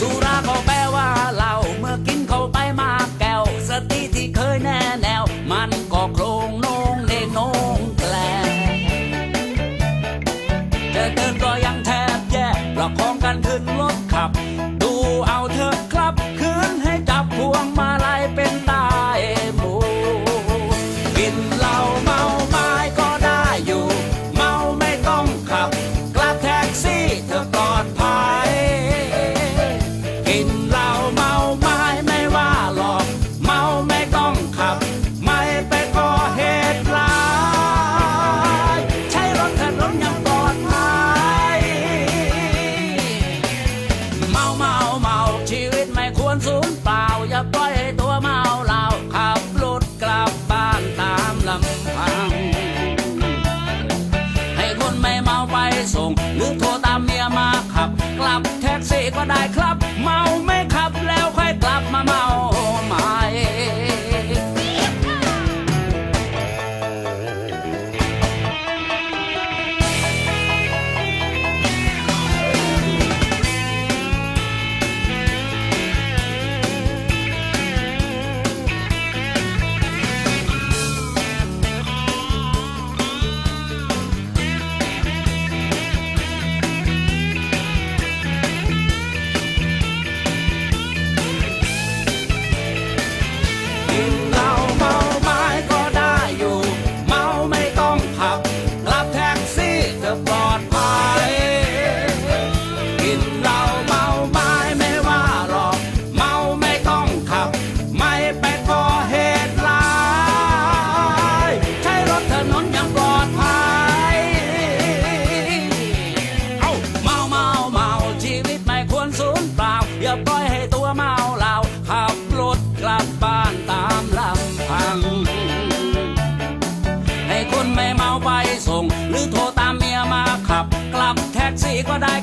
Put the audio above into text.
สุราก็แปลว่าเหล้าเมื่อกินเขาไปมากแก้ว สติที่เคยแนแนว มันก็โครงโนงเนงโนงแกลจะเดินก็ยังแทบแย่ประคองกันขึ้น nightclub ลับบ้านตามลำพัง ให้คนไม่เมาไปส่ง หรือโทรตามเมียมาขับ กลับแท็กซี่ก็ได้